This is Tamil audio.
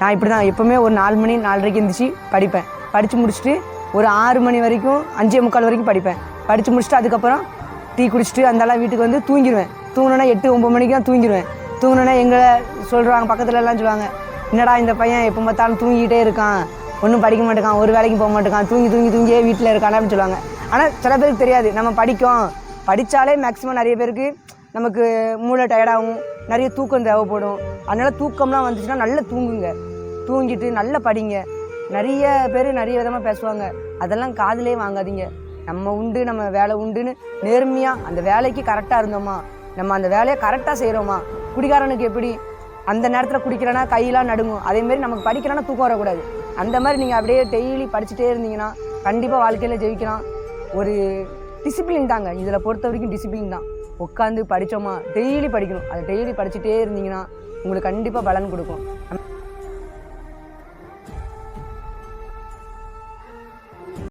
நான் இப்படி தான் எப்போவுமே ஒரு நாலு மணி நாலரைக்கு எழுந்திரிச்சு படிப்பேன். படித்து முடிச்சுட்டு ஒரு ஆறு மணி வரைக்கும் அஞ்சே முக்கால் வரைக்கும் படிப்பேன். படித்து முடிச்சுட்டு அதுக்கப்புறம் டீ குடிச்சிட்டு அந்தெல்லாம் வீட்டுக்கு வந்து தூங்கிடுவேன். தூங்கினா எட்டு ஒம்பது மணிக்கு தான் தூங்கிடுவேன். தூங்கினோன்னா எங்களை சொல்கிறாங்க பக்கத்துல எல்லாம் சொல்லுவாங்க என்னடா இந்த பையன் எப்போ பார்த்தாலும் தூங்கிட்டே இருக்கான். ஒன்றும் படிக்க மாட்டேங்கான் ஒரு வேலைக்கு போக மாட்டேங்கான் தூங்கி தூங்கி தூங்கியே வீட்டில் இருக்கான் அப்படின்னு சொல்லுவாங்க. ஆனால் சில பேருக்கு தெரியாது. நம்ம படிக்கோம் படித்தாலே மேக்ஸிமம் நிறைய பேருக்கு நமக்கு மூளை டயர்டாகும் நிறைய தூக்கம் தேவைப்படும். அதனால் தூக்கம்லாம் வந்துச்சுன்னா நல்லா தூங்குங்க. தூங்கிட்டு நல்லா படிங்க. நிறைய பேர் நிறைய விதமாக பேசுவாங்க. அதெல்லாம் காதலே வாங்காதீங்க. நம்ம உண்டு நம்ம வேலை உண்டுன்னு நேர்மையாக அந்த வேலைக்கு கரெக்டாக இருந்தோமா? நம்ம அந்த வேலையை கரெக்டாக செய்கிறோமா குடிகாரனுக்கு எப்படி? அந்த நேரத்தில் குடிக்கிறேன்னா கையெல்லாம் நடுங்கும். அதேமாரி நமக்கு படிக்கிறனா தூக்கம் வரக்கூடாது. அந்த மாதிரி நீங்கள் அப்படியே டெய்லி படிச்சுட்டே இருந்தீங்கன்னா கண்டிப்பாக வாழ்க்கையில் ஜெயிக்கலாம். ஒரு டிசிப்ளின் தாங்க. இதில் பொறுத்த வரைக்கும் டிசிப்ளின் தான். உட்காந்து படித்தோமா டெய்லி படிக்கணும். அதை டெய்லி படிச்சுட்டே இருந்தீங்கன்னா உங்களுக்கு கண்டிப்பாக பலன் கொடுக்கும்.